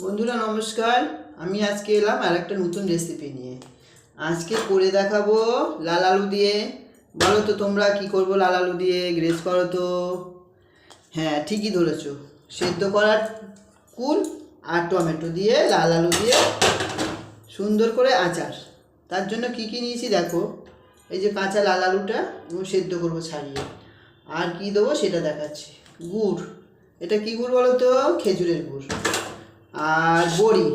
বন্ধুরা, নমস্কার। আমি আজকে এলাম আর একটা নতুন রেসিপি নিয়ে। আজকে করে দেখাবো লাল আলু দিয়ে। বলো তো, তোমরা কি করব লাল আলু দিয়ে? গ্রেস করো তো। হ্যাঁ ঠিকই ধরেছো। সেদ্ধ করার কুল আর টমেটো দিয়ে, লাল আলু দিয়ে সুন্দর করে আচার। তার জন্য কি কি নিয়েছি দেখো। এই যে কাঁচা লাল আলুটা সেদ্ধ করব ছাড়িয়ে। আর কি দেবো সেটা দেখাচ্ছি। গুড়। এটা কি গুড় বলো তো? খেজুরের গুড়। আর বড়ি।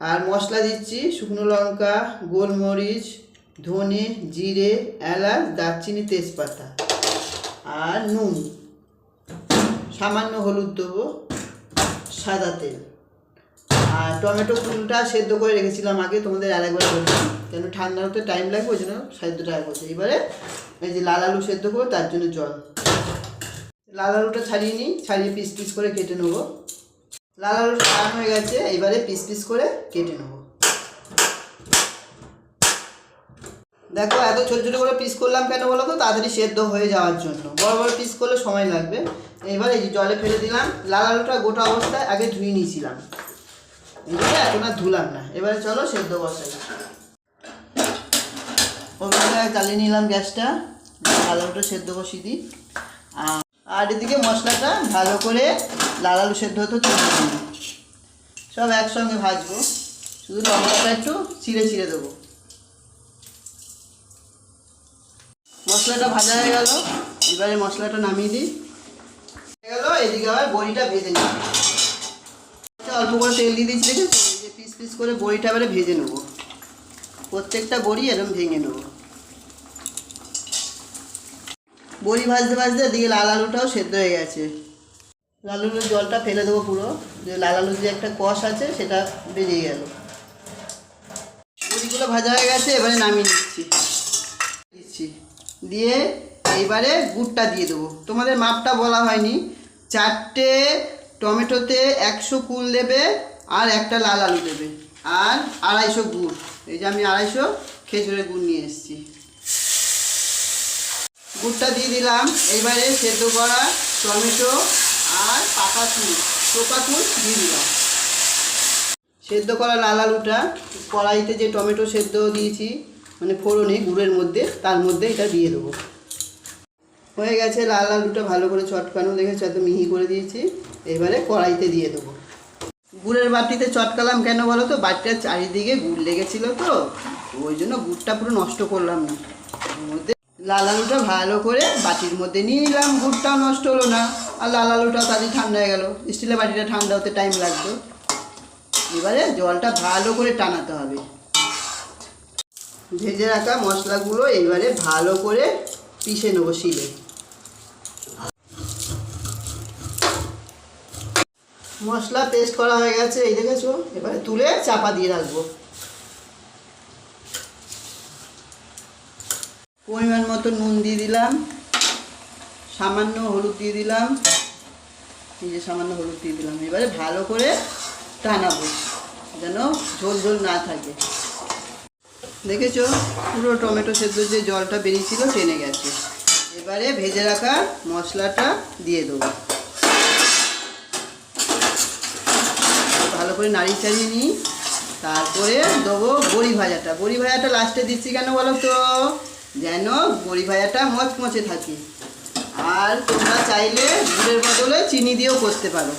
আর মশলা দিচ্ছি, শুকনো লঙ্কা, গোলমরিচ, ধনে, জিরে, এলাচ, দারচিনি, তেজপাতা আর নুন। সামান্য হলুদ দেবো, সাদা তেল। আর টমেটো ফুলটা সেদ্ধ করে রেখেছিলাম আগে, তোমাদের আরেকবার বললাম। কেন ঠান্ডা হতে টাইম লাগবে, ওই জন্য সেদ্ধটা করছে। এবারে এই যে লাল আলু সেদ্ধ করব, তার জন্য জল। লাল আলুটা ছাড়িয়ে নিই, ছাড়িয়ে পিস পিস করে কেটে নেব। লাল আলু ছাড়ানো হয়ে গেছে এবারে পিস পিস করে কেটে নেব। দেখো এত ছোটো ছোটো করে পিস করলাম কেন বলো তো? তাড়াতাড়ি সেদ্ধ হয়ে যাওয়ার জন্য। বড় বড় পিস করলে সময় লাগবে। এবার এই যে জলে ফেলে দিলাম, লাল আলুটা গোটা অবস্থায় আগে ধুয়ে নিয়েছিলাম। এবারে এখন আর ধুলাম না। এবারে চলো সেদ্ধ বসাই। ওভেনটা চালিয়ে নিলাম গ্যাসটা। লাল আলুটা সেদ্ধ বসিয়ে দিই। আর আর এদিকে মশলাটা ভালো করে লাল আলু সেদ্ধ হতে তুলে সব একসঙ্গে ভাজবো। শুধু লঙ্কাটা একটু ছিঁড়ে ছিঁড়ে দেবো। মশলাটা ভাজা হয়ে গেল। এবারে মশলাটা নামিয়ে দিই। হয়ে গেল, এদিকে আবার বড়িটা ভেজে নিই অল্প করে তেল দিয়ে দিচ্ছি দেখেছ? পিস পিস করে বড়িটা এবারে ভেজে নেব। প্রত্যেকটা বড়ি এরকম ভেঙে নেব। বড়ি ভাজতে ভাজতে দিয়ে লাল আলুটাও সেদ্ধ হয়ে গেছে। লাল আলুর জলটা ফেলে দেবো পুরো। যে লাল আলুর যে একটা কষ আছে, সেটা বেরিয়ে গেল। বড়িগুলো ভাজা হয়ে গেছে, এবারে নামিয়ে নিচ্ছি। দিচ্ছি। দিয়ে এইবারে গুড়টা দিয়ে দেবো। তোমাদের মাপটা বলা হয়নি। চারটে টমেটোতে একশো কুল দেবে আর একটা লাল আলু দেবে। আর আড়াইশো গুড়। এই যে আমি আড়াইশো খেজুরের গুড় নিয়ে এসেছি। গুড়টা দিয়ে দিলাম। এইবারে সেদ্ধ করা টমেটো আর পাকা কুল চোপা কুল দিয়ে দিলাম। সেদ্ধ করা লাল আলুটা কড়াইতে যে টমেটো সেদ্ধ দিয়েছি মানে ফোড়নে গুড়ের মধ্যে, তার মধ্যে এটা দিয়ে দেবো। হয়ে গেছে, লাল আলুটা ভালো করে চটকানো, দেখেছ, এত মিহি করে দিয়েছি। এবারে কড়াইতে দিয়ে দেবো। গুড়ের বাটিতে চটকালাম কেন বলো তো? বাটিটার চারিদিকে গুড় লেগেছিলো তো, ওই জন্য গুড়টা পুরো নষ্ট করলাম না। ওর মধ্যে লাল আলুটা ভালো করে বাটির মধ্যে নিয়ে নিলাম গুড়টাও নষ্ট হলো না। আর লাল আলুটাও তাড়াতাড়ি ঠান্ডা হয়ে গেল। স্টিলের বাটিটা ঠান্ডা হতে টাইম লাগতো এবারে জলটা ভালো করে টানাতে হবে। ভেজে রাখা মশলাগুলো এবারে ভালো করে পিষে নেব শিলে। মশলা পেস্ট করা হয়ে গেছে, এই দেখেছ? এবারে তুলে চাপা দিয়ে রাখব। পরিমাণ মতো নুন দিয়ে দিলাম। সামান্য হলুদ দিয়ে দিলাম। এই যে সামান্য হলুদ দিয়ে দিলাম। এবারে ভালো করে টানাবো, যেন ঝোল ঝোল না থাকে। দেখেছ? পুরো টমেটো সেদ্ধ যে জলটা বেরিয়েছিল টেনে গেছে। এবারে ভেজে রাখা মশলাটা দিয়ে দেবো। ভালো করে নাড়িয়ে চাড়িয়ে নিই। তারপরে দেবো বড়ি ভাজাটা। বড়ি ভাজাটা লাস্টে দিচ্ছি কেন বলো তো? যেন বড়ি ভাজাটা মচমচে থাকে। আর তোমরা চাইলে গুড়ের বদলে চিনি দিয়েও করতে পারো।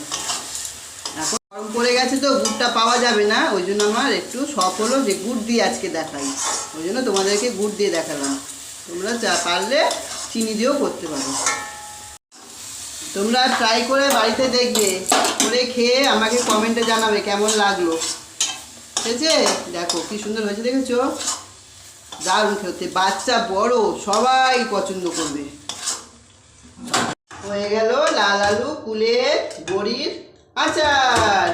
এখন গরম পড়ে গেছে তো গুড়টা পাওয়া যাবে না, ওই জন্য আমার একটু শখ হলো যে গুড় দিয়ে আজকে দেখাই। ওই জন্য তোমাদেরকে গুড় দিয়ে দেখালাম। তোমরা চা পারলে চিনি দিয়েও করতে পারো। তোমরা ট্রাই করে বাড়িতে দেখবে, করে খেয়ে আমাকে কমেন্টে জানাবে কেমন লাগল। ঠিক আছে? দেখো কি সুন্দর হয়েছে, দেখেছ? দারুণ খেতে বাচ্চা বড়, সবাই পছন্দ করবে। হয়ে গেল লাল আলু, কুলের, বড়ির আচার।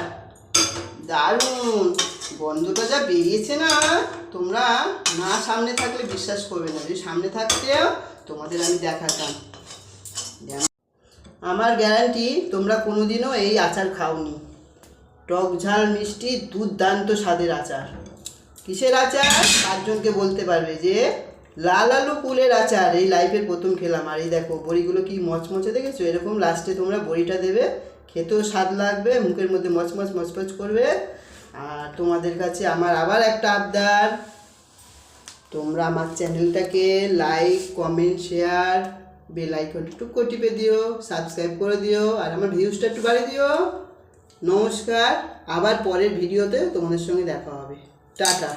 দারুণ। গন্ধটা যা বেরিয়েছে না, তোমরা না সামনে থাকলে বিশ্বাস করবে না। যদি সামনে থাকতেও তোমাদের আমি দেখাতাম। আমার গ্যারান্টি, তোমরা কোনোদিনও এই আচার খাওনি। টক ঝাল, মিষ্টি, দুর্দান্ত স্বাদের আচার। কিসের আচার? পাঁচজনকে বলতে পারবে যে, লাল আলু কুলের আচার। এই লাইফের প্রথম খেলাম। আর এই দেখো, বড়িগুলো কি মচমচে দেখেছ? এরকম লাস্টে তোমরা বড়িটা দেবে। খেতেও স্বাদ লাগবে, মুখের মধ্যে মচমচ মচমচ করবে। আর তোমাদের কাছে আমার আবার একটা আবদার। তোমরা আমার চ্যানেলটাকে লাইক কমেন্ট শেয়ার বেল আইকনটা একটু টিপে দিও সাবস্ক্রাইব করে দিও, আর আমার ভিউজটা একটু বাড়িয়ে দিও। নমস্কার। আবার পরের ভিডিওতে তোমাদের সঙ্গে দেখা হবে। টাটা